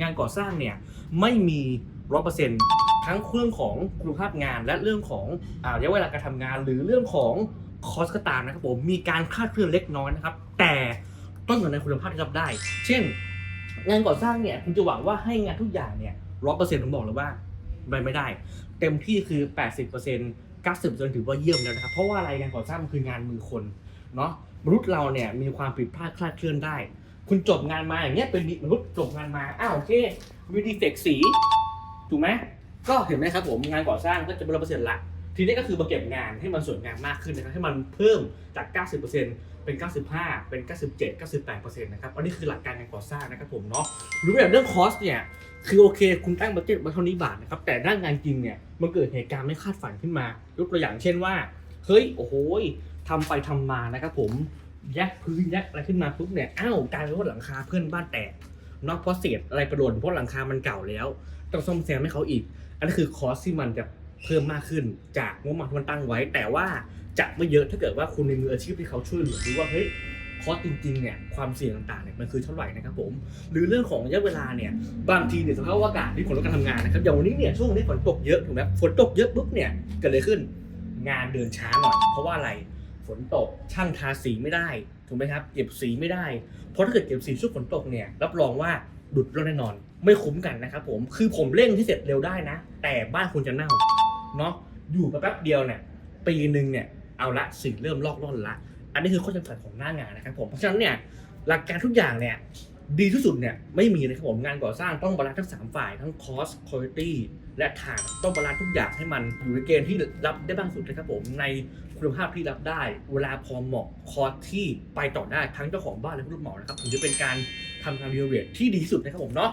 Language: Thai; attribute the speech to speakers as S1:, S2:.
S1: งานก่อสร้างเนี่ยไม่มีร้อเปอร์เซ็นต์ทั้งเรื่องของคุณภาพงาน และเรื่องของระยะเวลาการทำงาน หรือเรื่องของคอสก็ตามนะครับผมมีการคลาดเคลื่อนเล็กน้อยนะครับ แต่ต้องอยู่ในคุณภาพที่รับได้ เช่น งานก่อสร้างเนี่ยคุณจะหวังว่าให้งานทุกอย่างเนี่ยร้อเปอร์เซ็นต์ผมบอกเลยว่าไปไม่ได้ เต็มที่คือ80% 90%ถือว่าเยี่ยมแล้วนะครับเพราะว่าอะไรงานก่อสร้างมันคืองานมือคนเนาะมนุษย์เราเนี่ยมีความผิดพลาดคลาดเคลื่อนได้ คุณจบงานมาอย่างเงี้ยเป็นมนุษย์จบงานมาอ้าวโอเคมีดีเฟกสีถูกไหมก็เห็นไหมครับผมงานก่อสร้างก็จะเป็นร้อยเปอร์เซ็นต์ละทีนี้ก็คือมาเก็บงานให้มันสวยงามมากขึ้นนะครับให้มันเพิ่มจาก 90%เป็น 95 เป็น 97 98%นะครับอันนี้คือหลักการการก่อสร้างนะครับผมเนาะหรู้แบบเรื่องคอสเนี่ยคือโอเค คุณตั้งบัตเจ็ตมาเท่านี้บาทนะครับแต่ด้านงานจริงเนี่ยมันเกิดเหตุการณ์ไม่คาดฝันขึ้นมายกตัวอย่างเช่นว่าเฮ้ยโอ้โหทำไปทำมานะครับผม ยักพื้นแยกอะไรขึ้นมาปุ๊บเนี่ยอ้าวกลายเป็นว่าหลังคาเพื่อนบ้านแตกเนอกเพราะเศษอะไรประโดนเพราะหลังคามันเก่าแล้ว ต้องซ่อมแซมให้เขาอีก อันนี้คือคอสที่มันจะเพิ่มมากขึ้นจากงบประมาณที่มันตั้งไว้ แต่ว่าจะไม่เยอะถ้าเกิดว่าคุณมีมืออาชีพที่เขาช่วยเหลือดูว่าเฮ้ยคอสจริงๆเนี่ยความเสี่ยงต่างๆเนี่ยมันคือเท่าไหร่นะครับผม หรือเรื่องของระยะเวลาเนี่ยบางทีเนี่ยสภาพอากาศที่ผลต่อการทำงานนะครับอย่างวันนี้เนี่ยช่วงนี้ฝนตกเยอะถูกไหมฝนตกเยอะปุ๊บเนี่ยเกิดอะไรขึ้น งานเดินช้าหน่อยเพราะว่าอะไร นตก ช่างทาสีไม่ได้ถูกไหมครับเก็บสีไม่ได้ เพราะถ้าเกิดเก็บสีช่วงฝนตกเนี่ยรับรองว่าดุดร่อนแน่นอน ไม่คุ้มกันนะครับผมคือผมเร่งที่เสร็จเร็วได้นะ แต่บ้านคุณจะเน่าเนาะอยู่แป๊บเดียวเนี่ยปีหนึ่งเนี่ยเอาละสีเริ่มลอกล่อนละ อันนี้คือข้อจำกัดของหน้างานนะครับผมเพราะฉะนั้นเนี่ยหลักการทุกอย่างเนี่ย ดีที่สุดเนี่ยไม่มีเลยครับผมงานก่อสร้างต้องบาลานซ์ทั้งสามฝ่ายทั้งคอสคุณภาพและฐานต้องบาลานซ์ทุกอย่างให้มันอยู่ในเกณฑ์ที่รับได้บ้างสุดนะครับผมในคุณภาพที่รับได้ เวลาพอเหมาะคอสที่ไปต่อได้ทั้งเจ้าของบ้านและผู้รับเหมานะครับถึงจะเป็นการทำงานรีโนเวทที่ดีที่สุดนะครับผมเนาะ